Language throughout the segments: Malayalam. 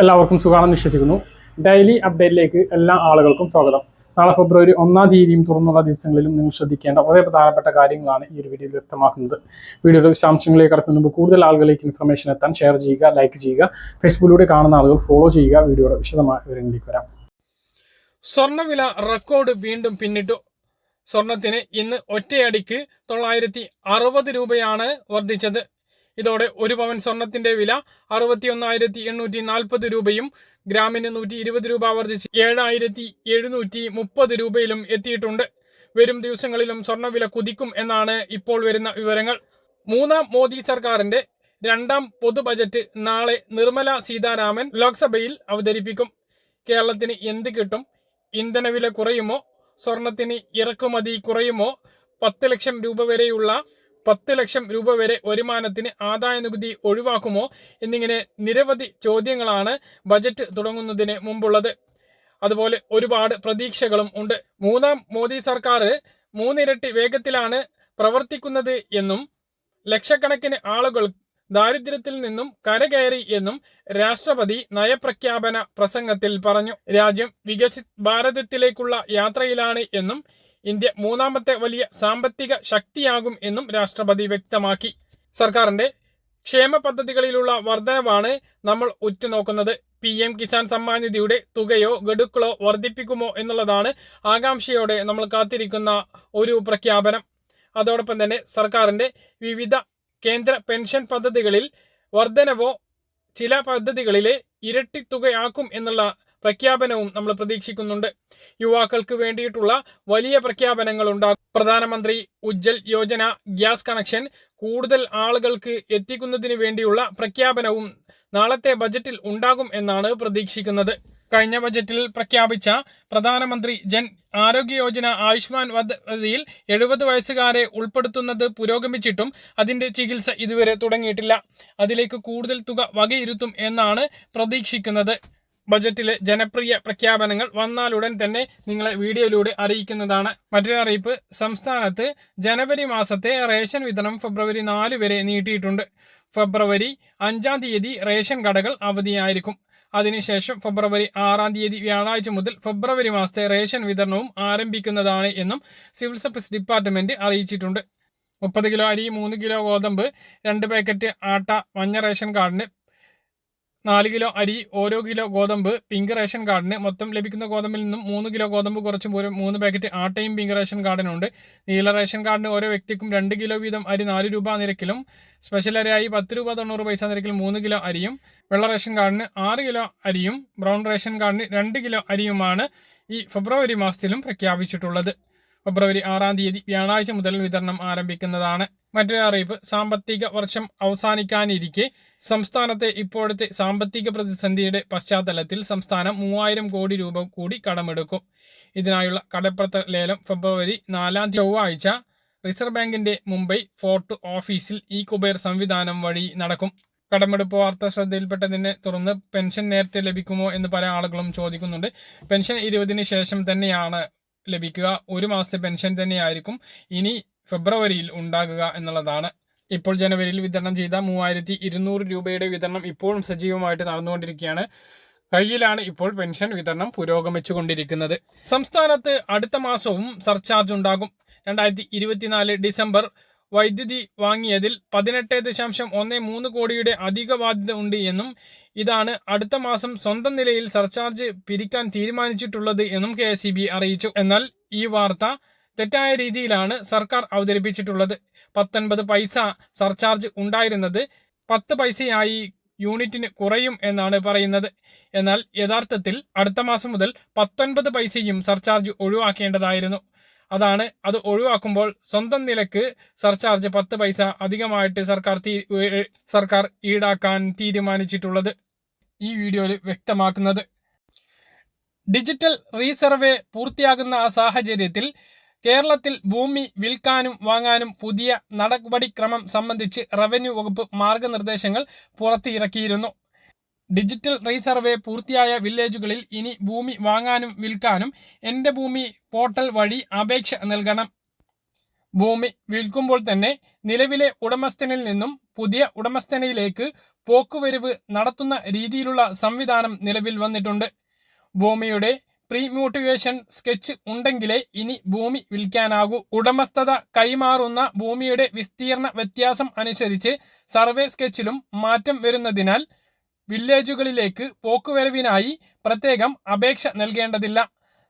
എല്ലാവർക്കും സുഖമാണെന്ന് വിശ്വസിക്കുന്നു. ഡെയിലി അപ്ഡേറ്റിലേക്ക് എല്ലാ ആളുകൾക്കും സ്വാഗതം. നാളെ ഫെബ്രുവരി ഒന്നാം തീയതിയും തുറന്നുള്ള ദിവസങ്ങളിലും നിങ്ങൾ ശ്രദ്ധിക്കേണ്ട വളരെ പ്രധാനപ്പെട്ട കാര്യങ്ങളാണ് ഈ ഒരു വീഡിയോയിൽ വ്യക്തമാക്കുന്നത്. വീഡിയോയുടെ വിശദാംശങ്ങളിലേക്ക് കടക്കുന്ന മുമ്പ് കൂടുതൽ ആളുകളിലേക്ക് ഇൻഫർമേഷൻ എത്താൻ ഷെയർ ചെയ്യുക ലൈക്ക് ചെയ്യുക ഫേസ്ബുക്കിലൂടെ കാണുന്ന ആളുകൾ ഫോളോ ചെയ്യുക വീഡിയോയുടെ വിശദമായ വിവരങ്ങളിലേക്ക് വരാം. സ്വർണവില റെക്കോർഡ് വീണ്ടും പിന്നിട്ടു. സ്വർണത്തിന് ഇന്ന് ഒറ്റയടിക്ക് തൊള്ളായിരത്തി അറുപത് രൂപയാണ് വർദ്ധിച്ചത്. ഇതോടെ ഒരു പവൻ സ്വർണത്തിന്റെ വില അറുപത്തി ഒന്നായിരത്തി എണ്ണൂറ്റി നാൽപ്പത് രൂപയും ഗ്രാമിന് നൂറ്റി ഇരുപത് രൂപ വർദ്ധിച്ച് ഏഴായിരത്തി എഴുന്നൂറ്റി മുപ്പത് രൂപയിലും എത്തിയിട്ടുണ്ട്. വരും ദിവസങ്ങളിലും സ്വർണവില കുതിക്കും എന്നാണ് ഇപ്പോൾ വരുന്ന വിവരങ്ങൾ. മൂന്നാം മോദി സർക്കാരിന്റെ രണ്ടാം പൊതു ബജറ്റ് നാളെ നിർമ്മല സീതാരാമൻ ലോക്സഭയിൽ അവതരിപ്പിക്കും. കേരളത്തിന് എന്ത് കിട്ടും? ഇന്ധനവില കുറയുമോ? സ്വർണത്തിന് ഇറക്കുമതി കുറയുമോ? പത്ത് ലക്ഷം രൂപ വരെയുള്ള പത്ത് ലക്ഷം രൂപ വരെ വരുമാനത്തിന് ആദായ നികുതി ഒഴിവാക്കുമോ എന്നിങ്ങനെ നിരവധി ചോദ്യങ്ങളാണ് ബജറ്റ് തുടങ്ങുന്നതിന് മുമ്പുള്ളത്. അതുപോലെ ഒരുപാട് പ്രതീക്ഷകളും ഉണ്ട്. മൂന്നാം മോദി സർക്കാർ മൂന്നിരട്ടി വേഗത്തിലാണ് പ്രവർത്തിക്കുന്നത് എന്നും ലക്ഷക്കണക്കിന് ആളുകൾ ദാരിദ്ര്യത്തിൽ നിന്നും കരകയറി എന്നും രാഷ്ട്രപതി നയപ്രഖ്യാപന പ്രസംഗത്തിൽ പറഞ്ഞു. രാജ്യം വികസി ഭാരതത്തിലേക്കുള്ള യാത്രയിലാണ് എന്നും ഇന്ത്യ മൂന്നാമത്തെ വലിയ സാമ്പത്തിക ശക്തിയാകും എന്നും രാഷ്ട്രപതി വ്യക്തമാക്കി. സർക്കാരിന്റെ ക്ഷേമ പദ്ധതികളിലുള്ള വർധനവാണ് നമ്മൾ ഉറ്റുനോക്കുന്നത്. പി എം കിസാൻ സമ്മാൻ നിധിയുടെ തുകയോ ഗഡുക്കളോ വർദ്ധിപ്പിക്കുമോ എന്നുള്ളതാണ് ആകാംക്ഷയോടെ നമ്മൾ കാത്തിരിക്കുന്ന ഒരു പ്രഖ്യാപനം. അതോടൊപ്പം തന്നെ സർക്കാരിന്റെ വിവിധ കേന്ദ്ര പെൻഷൻ പദ്ധതികളിൽ വർധനവോ ചില പദ്ധതികളിലെ ഇരട്ടി തുകയാക്കും എന്നുള്ള പ്രഖ്യാപനവും നമ്മൾ പ്രതീക്ഷിക്കുന്നുണ്ട്. യുവാക്കൾക്ക് വേണ്ടിയിട്ടുള്ള വലിയ പ്രഖ്യാപനങ്ങൾ ഉണ്ടാകും. പ്രധാനമന്ത്രി ഉജ്ജൽ യോജന ഗ്യാസ് കണക്ഷൻ കൂടുതൽ ആളുകൾക്ക് എത്തിക്കുന്നതിന് വേണ്ടിയുള്ള പ്രഖ്യാപനവും നാളത്തെ ബജറ്റിൽ ഉണ്ടാകും എന്നാണ് പ്രതീക്ഷിക്കുന്നത്. കഴിഞ്ഞ ബജറ്റിൽ പ്രഖ്യാപിച്ച പ്രധാനമന്ത്രി ജൻ ആരോഗ്യ യോജന ആയുഷ്മാൻ പദ്ധതിയിൽ എഴുപത് വയസ്സുകാരെ ഉൾപ്പെടുത്തുന്നത് പുരോഗമിച്ചിട്ടും അതിന്റെ ചികിത്സ ഇതുവരെ തുടങ്ങിയിട്ടില്ല. അതിലേക്ക് കൂടുതൽ തുക വകയിരുത്തും എന്നാണ് പ്രതീക്ഷിക്കുന്നത്. ബജറ്റിലെ ജനപ്രിയ പ്രഖ്യാപനങ്ങൾ വന്നാലുടൻ തന്നെ നിങ്ങളെ വീഡിയോയിലൂടെ അറിയിക്കുന്നതാണ്. മറ്റൊരു അറിയിപ്പ് സംസ്ഥാനത്ത് ജനുവരി മാസത്തെ റേഷൻ വിതരണം ഫെബ്രുവരി നാല് വരെ നീട്ടിയിട്ടുണ്ട്. ഫെബ്രുവരി അഞ്ചാം തീയതി റേഷൻ കടകൾ അവധിയായിരിക്കും. അതിനുശേഷം ഫെബ്രുവരി ആറാം തീയതി വ്യാഴാഴ്ച മുതൽ ഫെബ്രുവരി മാസത്തെ റേഷൻ വിതരണവും ആരംഭിക്കുന്നതാണ് എന്നും സിവിൽ സപ്ലൈസ് ഡിപ്പാർട്ട്മെന്റ് അറിയിച്ചിട്ടുണ്ട്. മുപ്പത് കിലോ അരി മൂന്ന് കിലോ ഗോതമ്പ് രണ്ട് പാക്കറ്റ് ആട്ട മഞ്ഞ റേഷൻ കാർഡിന് നാല് കിലോ അരി ഓരോ കിലോ ഗോതമ്പ് പിങ്ക് റേഷൻ കാർഡിന് മൊത്തം ലഭിക്കുന്ന ഗോതമ്പിൽ നിന്നും മൂന്ന് കിലോ ഗോതമ്പ് കുറച്ചും പോലും മൂന്ന് പാക്കറ്റ് ആട്ടയും പിങ്ക് റേഷൻ കാർഡിനുണ്ട്. നീല റേഷൻ കാർഡിന് ഓരോ വ്യക്തിക്കും രണ്ട് കിലോ വീതം അരി നാല് രൂപ നിരക്കിലും. സ്പെഷ്യൽ അരിയായി പത്ത് രൂപ തൊണ്ണൂറ് പൈസ നിരക്കിൽ മൂന്ന് കിലോ അരിയും. വെള്ള റേഷൻ കാർഡിന് ആറ് കിലോ അരിയും. ബ്രൗൺ റേഷൻ കാർഡിന് രണ്ട് കിലോ അരിയുമാണ് ഈ ഫെബ്രുവരി മാസത്തിലും പ്രഖ്യാപിച്ചിട്ടുള്ളത്. ഫെബ്രുവരി ആറാം തീയതി വ്യാഴാഴ്ച മുതൽ വിതരണം ആരംഭിക്കുന്നതാണ്. മറ്റൊരു അറിയിപ്പ് സാമ്പത്തിക വർഷം അവസാനിക്കാനിരിക്കെ സംസ്ഥാനത്തെ ഇപ്പോഴത്തെ സാമ്പത്തിക പ്രതിസന്ധിയുടെ പശ്ചാത്തലത്തിൽ സംസ്ഥാനം മൂവായിരം കോടി രൂപ കൂടി കടമെടുക്കും. ഇതിനായുള്ള കടപ്പത്ര ലേലം ഫെബ്രുവരി നാലാം ചൊവ്വാഴ്ച റിസർവ് ബാങ്കിന്റെ മുംബൈ ഫോർട്ട് ഓഫീസിൽ ഇ കുബേർ സംവിധാനം വഴി നടക്കും. കടമെടുപ്പ് വാർത്ത ശ്രദ്ധയിൽപ്പെട്ടതിനെ തുടർന്ന് പെൻഷൻ നേരത്തെ ലഭിക്കുമോ എന്ന് പല ആളുകളും ചോദിക്കുന്നുണ്ട്. പെൻഷൻ ഇരുപതിന് ശേഷം തന്നെയാണ് ലഭിക്കുക. ഒരു മാസത്തെ പെൻഷൻ തന്നെയായിരിക്കും ഇനി ഫെബ്രുവരിയിൽ ഉണ്ടാകുക എന്നുള്ളതാണ്. ഇപ്പോൾ ജനുവരിയിൽ വിതരണം ചെയ്ത മൂവായിരത്തി ഇരുന്നൂറ് രൂപയുടെ വിതരണം ഇപ്പോഴും സജീവമായിട്ട് നടന്നുകൊണ്ടിരിക്കുകയാണ്. കയ്യിലാണ് ഇപ്പോൾ പെൻഷൻ വിതരണം പുരോഗമിച്ചുകൊണ്ടിരിക്കുന്നത്. സംസ്ഥാനത്ത് അടുത്ത മാസവും സർചാർജ് ഉണ്ടാകും. രണ്ടായിരത്തി ഇരുപത്തിനാല് ഡിസംബർ വൈദ്യുതി വാങ്ങിയതിൽ പതിനെട്ട് ദശാംശം ഒന്ന് മൂന്ന് കോടിയുടെ അധിക ബാധ്യത ഉണ്ട് എന്നും ഇതാണ് അടുത്ത മാസം സ്വന്തം നിലയിൽ സർചാർജ് പിരിക്കാൻ തീരുമാനിച്ചിട്ടുള്ളത് എന്നും കെ അറിയിച്ചു. എന്നാൽ ഈ വാർത്ത തെറ്റായ രീതിയിലാണ് സർക്കാർ അവതരിപ്പിച്ചിട്ടുള്ളത്. പത്തൊൻപത് പൈസ സർചാർജ് ഉണ്ടായിരുന്നത് പത്ത് പൈസയായി യൂണിറ്റിന് കുറയും എന്നാണ് പറയുന്നത്. എന്നാൽ യഥാർത്ഥത്തിൽ അടുത്ത മാസം മുതൽ പത്തൊൻപത് പൈസയും സർചാർജ് ഒഴിവാക്കേണ്ടതായിരുന്നു. അതാണ് അത് ഒഴിവാക്കുമ്പോൾ സ്വന്തം നിലയ്ക്ക് സർചാർജ് പത്ത് പൈസ അധികമായിട്ട് സർക്കാർ സർക്കാർ ഈടാക്കാൻ തീരുമാനിച്ചിട്ടുള്ളത്. ഈ വീഡിയോയിൽ വ്യക്തമാക്കുന്നത്. ഡിജിറ്റൽ റീസർവേ പൂർത്തിയാകുന്ന ആ സാഹചര്യത്തിൽ കേരളത്തിൽ ഭൂമി വിൽക്കാനും വാങ്ങാനും പുതിയ നടപടിക്രമം സംബന്ധിച്ച് റവന്യൂ വകുപ്പ് മാർഗനിർദ്ദേശങ്ങൾ പുറത്തിറക്കിയിരുന്നു. ഡിജിറ്റൽ റീസർവേ പൂർത്തിയായ വില്ലേജുകളിൽ ഇനി ഭൂമി വാങ്ങാനും വിൽക്കാനും എന്റെ ഭൂമി പോർട്ടൽ വഴി അപേക്ഷ നൽകണം. ഭൂമി വിൽക്കുമ്പോൾ തന്നെ നിലവിലെ ഉടമസ്ഥനിൽ നിന്നും പുതിയ ഉടമസ്ഥനയിലേക്ക് പോക്കുവരവ് നടത്തുന്ന രീതിയിലുള്ള സംവിധാനം നിലവിൽ വന്നിട്ടുണ്ട്. ഭൂമിയുടെ പ്രീ മ്യൂട്ടിവേഷൻ സ്കെച്ച് ഉണ്ടെങ്കിലേ ഇനി ഭൂമി വിൽക്കാനാകൂ. ഉടമസ്ഥത കൈമാറുന്ന ഭൂമിയുടെ വിസ്തീർണ വ്യത്യാസം അനുസരിച്ച് സർവേ സ്കെച്ചിലും മാറ്റം വരുന്നതിനാൽ വില്ലേജുകളിലേക്ക് പോക്കുവരവിനായി പ്രത്യേകം അപേക്ഷ നൽകേണ്ടതില്ല.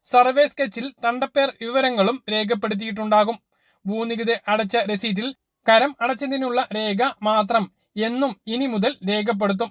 സർവേ സ്കെച്ചിൽ തണ്ടപ്പേർ വിവരങ്ങളും രേഖപ്പെടുത്തിയിട്ടുണ്ടാകും. ഭൂനികുതി അടച്ച രസീറ്റിൽ കരം അടച്ചതിനുള്ള രേഖ മാത്രം എന്നും ഇനി മുതൽ രേഖപ്പെടുത്തും.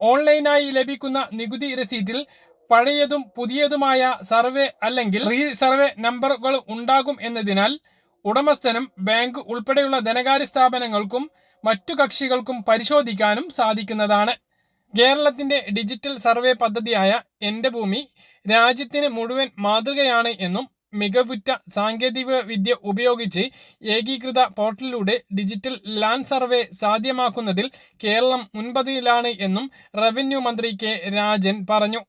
ഓൺലൈനായി ലഭിക്കുന്ന നികുതി രസീറ്റിൽ പഴയതും പുതിയതുമായ സർവേ അല്ലെങ്കിൽ റീ സർവേ നമ്പറുകൾ ഉണ്ടാകും എന്നതിനാൽ ഉടമസ്ഥനും ബാങ്ക് ഉൾപ്പെടെയുള്ള ധനകാര്യ സ്ഥാപനങ്ങൾക്കും മറ്റു കക്ഷികൾക്കും പരിശോധിക്കാനും സാധിക്കുന്നതാണ്. കേരളത്തിന്റെ ഡിജിറ്റൽ സർവേ പദ്ധതിയായ എന്റെ ഭൂമി രാജ്യത്തിന് മുഴുവൻ മാതൃകയാണ് എന്നും മികവുറ്റ സാങ്കേതിക വിദ്യ ഉപയോഗിച്ച് ഏകീകൃത പോർട്ടലിലൂടെ ഡിജിറ്റൽ ലാൻഡ് സർവേ സാധ്യമാക്കുന്നതിൽ കേരളം മുൻപതിലാണ് എന്നും റവന്യൂ മന്ത്രി കെ രാജൻ പറഞ്ഞു.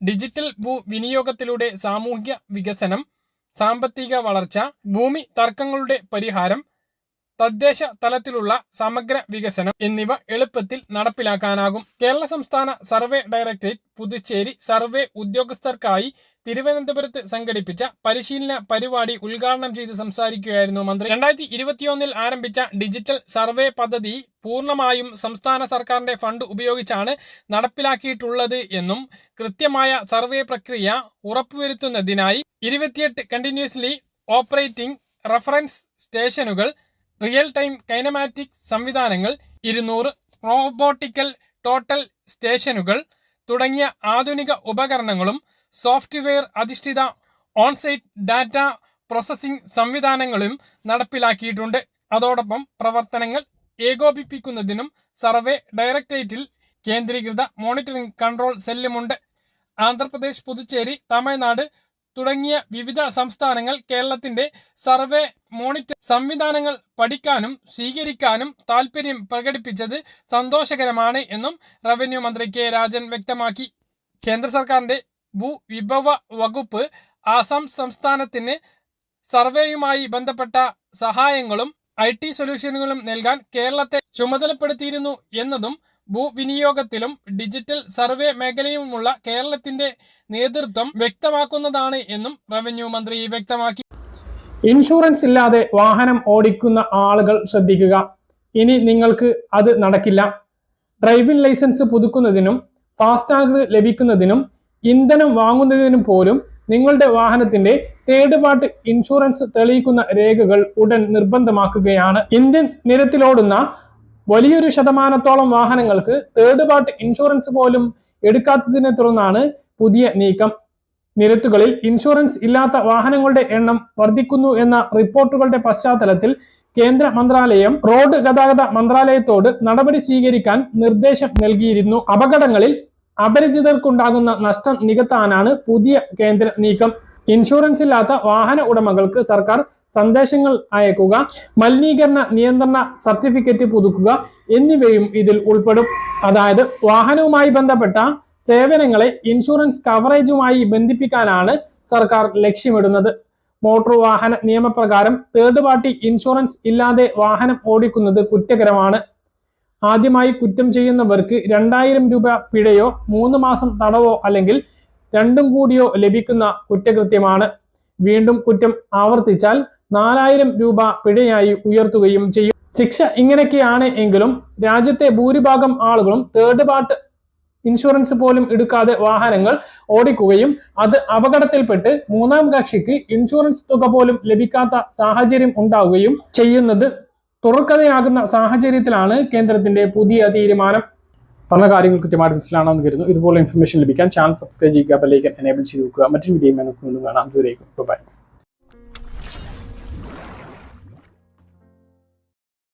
ഡിജിറ്റൽ ഭൂ വിനിയോഗത്തിലൂടെ സാമൂഹ്യ വികസനം സാമ്പത്തിക വളർച്ച ഭൂമി തർക്കങ്ങളുടെ പരിഹാരം തദ്ദേശ തലത്തിലുള്ള സമഗ്ര വികസനം എന്നിവ എളുപ്പത്തിൽ നടപ്പിലാക്കാനാകും. കേരള സംസ്ഥാന സർവേ ഡയറക്ടറേറ്റ് പുതുച്ചേരി സർവേ ഉദ്യോഗസ്ഥർക്കായി തിരുവനന്തപുരത്ത് സംഘടിപ്പിച്ച പരിശീലന പരിപാടി ഉദ്ഘാടനം ചെയ്ത് സംസാരിക്കുകയായിരുന്നു മന്ത്രി. രണ്ടായിരത്തി ഇരുപത്തിയൊന്നിൽ ആരംഭിച്ച ഡിജിറ്റൽ സർവേ പദ്ധതി പൂർണമായും സംസ്ഥാന സർക്കാരിന്റെ ഫണ്ട് ഉപയോഗിച്ചാണ് നടപ്പിലാക്കിയിട്ടുള്ളത് എന്നും കൃത്യമായ സർവേ പ്രക്രിയ ഉറപ്പുവരുത്തുന്നതിനായി ഇരുപത്തിയെട്ട് കണ്ടിന്യൂസ്ലി ഓപ്പറേറ്റിംഗ് റഫറൻസ് സ്റ്റേഷനുകൾ റിയൽ ടൈം കൈനമാറ്റിക് സംവിധാനങ്ങൾ ഇരുന്നൂറ് റോബോട്ടിക്കൽ ടോട്ടൽ സ്റ്റേഷനുകൾ തുടങ്ങിയ ആധുനിക ഉപകരണങ്ങളും സോഫ്റ്റ്വെയർ അധിഷ്ഠിത ഓൺസൈറ്റ് ഡാറ്റ പ്രോസസ്സിംഗ് സംവിധാനങ്ങളും നടപ്പിലാക്കിയിട്ടുണ്ട്. അതോടൊപ്പം പ്രവർത്തനങ്ങൾ ഏകോപിപ്പിക്കുന്നതിനും സർവേ ഡയറക്ടറേറ്റിൽ കേന്ദ്രീകൃത മോണിറ്ററിംഗ് കൺട്രോൾ സെല്ലുമുണ്ട്. ആന്ധ്രാപ്രദേശ് പുതുച്ചേരി തമിഴ്നാട് തുടങ്ങിയ വിവിധ സംസ്ഥാനങ്ങൾ കേരളത്തിന്റെ സർവേ മോണിറ്റർ സംവിധാനങ്ങൾ പഠിക്കാനും സ്വീകരിക്കാനും താൽപര്യം പ്രകടിപ്പിച്ചത് സന്തോഷകരമാണ് എന്നും റവന്യൂ മന്ത്രി കെ രാജൻ വ്യക്തമാക്കി. കേന്ദ്ര സർക്കാരിന്റെ ഭൂവിഭവ വകുപ്പ് ആസാം സംസ്ഥാനത്തിന് സർവേയുമായി ബന്ധപ്പെട്ട സഹായങ്ങളും ഐ ടി സൊല്യൂഷനുകളും നൽകാൻ കേരളത്തെ ചുമതലപ്പെടുത്തിയിരുന്നു എന്നതും ഭൂവിനിയോഗത്തിലും ഡിജിറ്റൽ സർവേ മേഖലയുമുള്ള കേരളത്തിന്റെ നേതൃത്വം വ്യക്തമാക്കുന്നതാണ് എന്നും റവന്യൂ മന്ത്രി വ്യക്തമാക്കി. ഇൻഷുറൻസ് ഇല്ലാതെ വാഹനം ഓടിക്കുന്ന ആളുകൾ ശ്രദ്ധിക്കുക. ഇനി നിങ്ങൾക്ക് അത് നടക്കില്ല. ഡ്രൈവിംഗ് ലൈസൻസ് പുതുക്കുന്നതിനും ഫാസ്ടാഗ് ലഭിക്കുന്നതിനും ഇന്ധനം വാങ്ങുന്നതിനും പോലും നിങ്ങളുടെ വാഹനത്തിന്റെ തേർഡ് പാർട്ടി ഇൻഷുറൻസ് തെളിയിക്കുന്ന രേഖകൾ ഉടൻ നിർബന്ധമാക്കുകയാണ്. ഇന്ത്യൻ നിരത്തിലോടുന്ന വലിയൊരു ശതമാനത്തോളം വാഹനങ്ങൾക്ക് തേർഡ് പാർട്ടി ഇൻഷുറൻസ് പോലും എടുക്കാത്തതിനെ തുടർന്നാണ് പുതിയ നീക്കം. നിരത്തുകളിൽ ഇൻഷുറൻസ് ഇല്ലാത്ത വാഹനങ്ങളുടെ എണ്ണം വർദ്ധിക്കുന്നു എന്ന റിപ്പോർട്ടുകളുടെ പശ്ചാത്തലത്തിൽ കേന്ദ്ര മന്ത്രാലയം റോഡ് ഗതാഗത മന്ത്രാലയത്തോട് നടപടി സ്വീകരിക്കാൻ നിർദ്ദേശം നൽകിയിരുന്നു. അപകടങ്ങളിൽ അപരിചിതർക്കുണ്ടാകുന്ന നഷ്ടം നികത്താനാണ് പുതിയ കേന്ദ്ര നീക്കം. ഇൻഷുറൻസ് ഇല്ലാത്ത വാഹന ഉടമകൾക്ക് സർക്കാർ സന്ദേശങ്ങൾ അയക്കുക മലിനീകരണ നിയന്ത്രണ സർട്ടിഫിക്കറ്റ് പുതുക്കുക എന്നിവയും ഇതിൽ ഉൾപ്പെടും. അതായത് വാഹനവുമായി ബന്ധപ്പെട്ട സേവനങ്ങളെ ഇൻഷുറൻസ് കവറേജുമായി ബന്ധിപ്പിക്കാനാണ് സർക്കാർ ലക്ഷ്യമിടുന്നത്. മോട്ടോർ വാഹന നിയമപ്രകാരം തേർഡ് പാർട്ടി ഇൻഷുറൻസ് ഇല്ലാതെ വാഹനം ഓടിക്കുന്നത് കുറ്റകരമാണ്. ആദ്യമായി കുറ്റം ചെയ്യുന്നവർക്ക് രണ്ടായിരം രൂപ പിഴയോ മൂന്ന് മാസം തടവോ അല്ലെങ്കിൽ രണ്ടും കൂടിയോ ലഭിക്കുന്ന കുറ്റകൃത്യമാണ്. വീണ്ടും കുറ്റം ആവർത്തിച്ചാൽ നാലായിരം രൂപ പിഴയായി ഉയർത്തുകയും ചെയ്യും. ശിക്ഷ ഇങ്ങനെയൊക്കെയാണ് എങ്കിലും രാജ്യത്തെ ഭൂരിഭാഗം ആളുകളും തേർഡ് പാർട്ട് ഇൻഷുറൻസ് പോലും എടുക്കാതെ വാഹനങ്ങൾ ഓടിക്കുകയും അത് അപകടത്തിൽപ്പെട്ട് മൂന്നാം കക്ഷിക്ക് ഇൻഷുറൻസ് തുക പോലും ലഭിക്കാത്ത സാഹചര്യം ഉണ്ടാവുകയും ചെയ്യുന്നത് തുറക്കഥയാകുന്ന സാഹചര്യത്തിലാണ് കേന്ദ്രത്തിന്റെ പുതിയ തീരുമാനം. പറഞ്ഞ കാര്യങ്ങൾ കൃത്യമായിട്ട് മനസ്സിലാണെന്ന് കരുതുന്നു. ഇതുപോലെ ഇൻഫർമേഷൻ ലഭിക്കാൻ ചാനൽ സബ്സ്ക്രൈബ് ചെയ്യുക ബെല്ലൈക്കൻ എനേബിൾ ചെയ്ത് വെക്കുക. മറ്റൊരു വീഡിയോ കാണാം. ദൂരേക്കും ബൈ